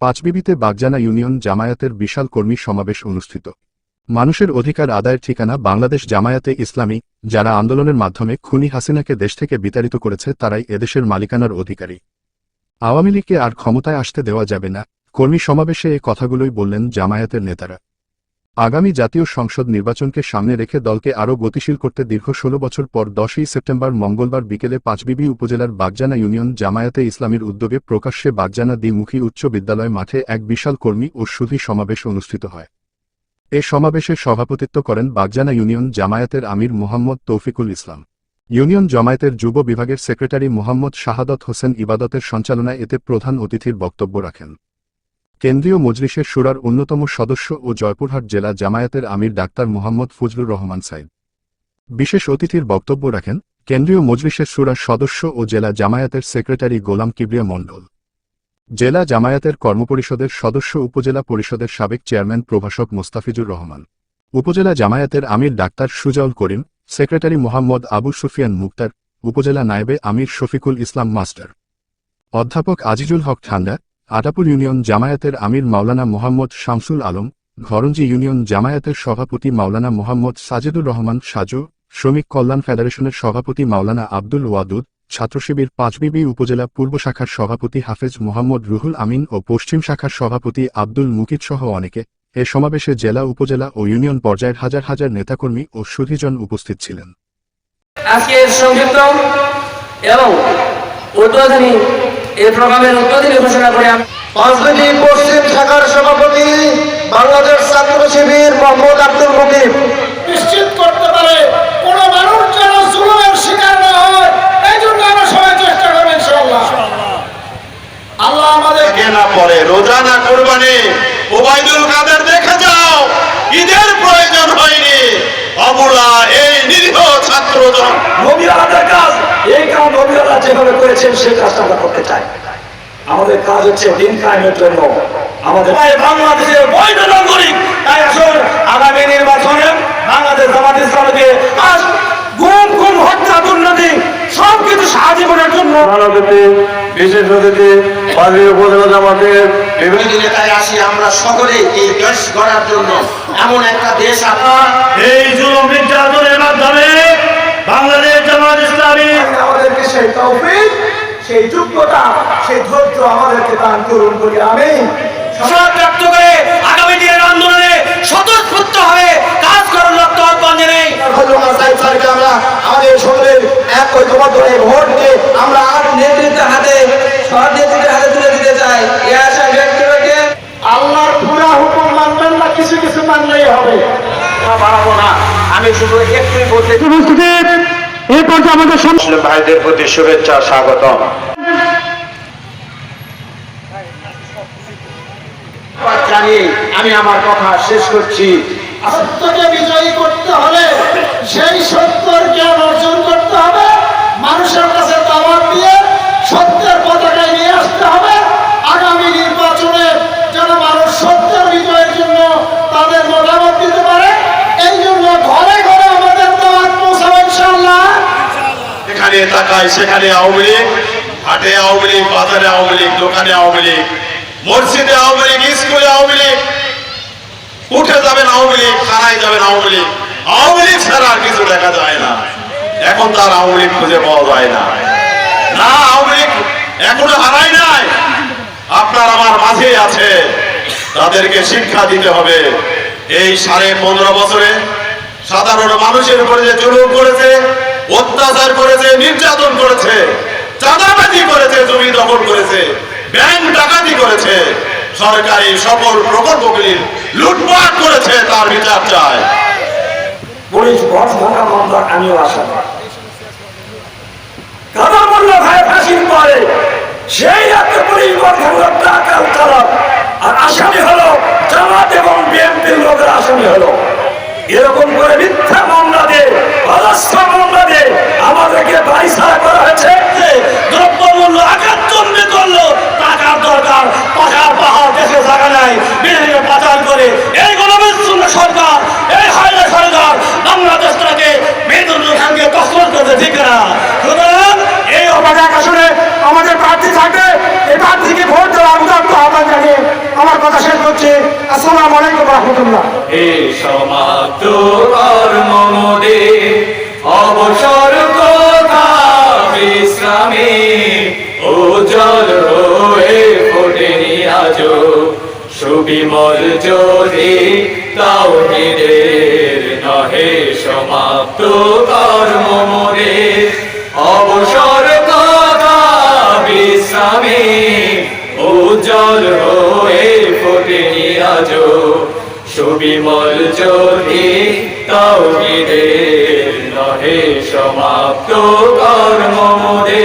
পাঁচবিবিতে Bagjana union জামায়াতের বিশাল কর্মী সমাবেশ অনুষ্ঠিত। মানুষের অধিকার আদায়ের ঠিকানা বাংলাদেশ জামায়াতে ইসলামী, যারা আন্দোলনের মাধ্যমে খুনি হাসিনাকে দেশ থেকে বিতাড়িত করেছে, তারাই এদেশের মালিকানার অধিকারী। আওয়ামী লীগকে আর ক্ষমতায় আসতে দেওয়া যাবে না। কর্মী সমাবেশে এ কথাগুলোই বললেন জামায়াতের নেতারা। আগামী জাতীয় সংসদ নির্বাচনকে সামনে রেখে দলকে আরও গতিশীল করতে দীর্ঘ ষোলো বছর পর দশই সেপ্টেম্বর মঙ্গলবার বিকেলে পাঁচবিবি উপজেলার বাগজানা ইউনিয়ন জামায়াতে ইসলামীর উদ্যোগে প্রকাশ্যে বাগজানা দ্বিমুখী উচ্চ বিদ্যালয় মাঠে এক বিশাল কর্মী ও সুধী সমাবেশ অনুষ্ঠিত হয়। এ সমাবেশে সভাপতিত্ব করেন বাগজানা ইউনিয়ন জামায়াতের আমির মোহাম্মদ তৌফিকুল ইসলাম। ইউনিয়ন জামায়াতের যুব বিভাগের সেক্রেটারি মোহাম্মদ শাহাদত হোসেন ইবাদতের সঞ্চালনায় এতে প্রধান অতিথির বক্তব্য রাখেন। কেন্দ্রীয় মজলিসের সুরার অন্যতম সদস্য ও জয়পুরহাট জেলা জামায়াতের আমির ডাক্তার মোহাম্মদ ফজলুর রহমান সাইদ বিশেষ অতিথির বক্তব্য রাখেন কেন্দ্রীয় মজলিসের সুরার সদস্য ও জেলা জামায়াতের সেক্রেটারি গোলাম কিবরিয়া মণ্ডল। জেলা জামায়াতের কর্মপরিষদের সদস্য উপজেলা পরিষদের সাবেক চেয়ারম্যান প্রভাষক মোস্তাফিজুর রহমান। উপজেলা জামায়াতের আমির ডাক্তার সুজাউল করিম, সেক্রেটারি মোহাম্মদ আবু সুফিয়ান মুক্তার, উপজেলা নায়েবে আমির শফিকুল ইসলাম মাস্টার। অধ্যাপক আজিজুল হক ঠান্ডা আটাপুর ইউনিয়ন জামায়াতের আমির মাওলানা মোহাম্মদ শামসুল আলম, ঘরঞ্জি ইউনিয়ন জামায়াতের সভাপতি মাওলানা মোহাম্মদ সাজেদুর রহমান সাজু, শ্রমিক কল্যাণ ফেডারেশনের সভাপতি মাওলানা আব্দুল ওয়াদুদ ছাত্রশিবির পাঁচবিবি উপজেলা পূর্ব শাখার সভাপতি হাফেজ মোহাম্মদ রুহুল আমিন ও পশ্চিম শাখার সভাপতি আব্দুল মুকিদ সহ অনেকে। এ সমাবেশে জেলা, উপজেলা ও ইউনিয়ন পর্যায়ের হাজার হাজার নেতাকর্মী ও সুধীজন উপস্থিত ছিলেন। সংক্ষিপ্ত এবং এই প্রোগ্রামের উদ্বোধনী ঘোষণা করে আমি পাঁচবিবি পশ্চিম শাখার সভাপতি বাংলাদেশ ছাত্র শিবির মোহাম্মদ আব্দুল মুকিব নিশ্চিত করতে পারে কোন মানুষ যেন জুলুমের শিকার না হয় এই জন্য আমরা সবাই চেষ্টা করব ইনশাআল্লাহ। আল্লাহ আমাদের থাকে না পরে রোজা না কোরবানি ওবাইদুল কাদের দেখে যাও ঈদের প্রয়োজন হয়নি। অবলা এই নিরীহ ছাত্রজন। নবীলাদের এই যেভাবে করেছেন সেই কাজটা আমরা করতে চাই। আমাদের কাজ হচ্ছে দিন কায়েমের জন্য আমাদের বাংলাদেশের বৈধ নাগরিক। তাই আসুন আগামী নির্বাচনে বাংলাদেশ জামাত ইসলামকে আজ গুম গুম হত্যা দুর্নীতি সব কিছু সাহায্যের জন্য অতিথি বিশেষ অতিথি পাঁচবি উপজেলা জামাতের বিভিন্ন দিনে আসি আমরা সকলে এই দেশ গড়ার জন্য। এমন একটা দেশ আপনার এই জুলুম নির্যাতনের মাধ্যমে বাংলাদেশ জামাত ইসলামী সেই তৌফিক সেই যোগ্যতা সেই ধৈর্য আমাদেরকে দান করুন বলি আমি করে আগামী দিনের আন্দোলনে স্বতঃস্ফূর্ত হয়ে কাজ করার লক্ষ্য স্যারকে আমরা আমাদের সকলের এক ঐক্যবদ্ধ হয়ে ভোট দিয়ে আমরা আর নেতৃত্বের হাতে নেতৃত্বের হাতে তুলে দিতে চাই। এ আশা ব্যক্ত রেখে আল্লাহর পুরা হুকুম মানবেন না কিছু কিছু মানলেই হবে। বাড়াবো না। আমি শুধু একটুই বলতে এই পর্যায়ে আমাদের মুসলিম ভাইদের প্রতি শুভেচ্ছা স্বাগত আমি আমার কথা শেষ করছি। সত্যকে বিজয়ী করতে হলে সেই সত্যর জ্ঞান এখানে তাকায় সেখানে আওয়ামী লীগ, হাটে আওয়ামী লীগ, বাজারে আওয়ামী লীগ, দোকানে আওয়ামী লীগ, মসজিদে আওয়ামী লীগ, স্কুলে আওয়ামী লীগ, উঠে যাবেন আওয়ামী লীগ থানায় যাবেন আওয়ামী লীগ। আওয়ামী লীগ ছাড়া আর কিছু দেখা যায় না। এখন তার আওয়ামী লীগ খুঁজে পাওয়া যায় না। না, আওয়ামী লীগ এখনও হারায় নাই। আপনার আমার মাঝে আছে। তাদেরকে শিক্ষা দিতে হবে। এই সাড়ে পনেরো বছরে সাধারণ মানুষের উপরে যে জুলুম করেছে অত্যাচার করেছে, নির্যাতন করেছে, চাঁদাবাজি করেছে, জমি দখল করেছে, ব্যাংক ডাকাতি করেছে। সরকারি সকল প্রকল্পগুলি লুটপাট করেছে, তার বিচার চায়। পুলিশ আমিও কাদা মোল্লা ভাই ফাঁসির পরে সেই একটা পুলিশ বস ভাঙার টাকাল চালক আর আসামি হলো জামাত এবং বিএনপির লোকের আসামি হলো। এরকম করে মিথ্যা মামলা দিয়ে আমাদেরকে বাড়ি ছাড়া করা হয়েছে দ্রব্যমূল্য আঘাত জন্মে করল টাকার দরকার পাহাড় পাহাড় দেশে জায়গা নাই বিভিন্ন পাচার করে এই গণবিচ্ছিন্ন সরকার এই হাইলা সরকার বাংলাদেশটাকে মেদুর খানকে দখল করতে ঠিক না সুতরাং এই আমাদের আসলে আমাদের প্রার্থী থাকবে এই প্রার্থীকে ভোট দেওয়া উদাত্ত হবে কথা শেষ করছি আসসালামু আলাইকুম রহমতুল্লাহ। সমাপ্ত কর্ম মোদে অবসর কথা বিশ্রামে ও জল হয়ে ফোটেনি আজ সুবিমল জ্যোতি তাও নহে সমাপ্ত কর্ম মোদে অবসর কথা বিশ্রামে আজ সুবিমল জ্যোতি তাও নহে সমাপ্ত কর্ম মোদে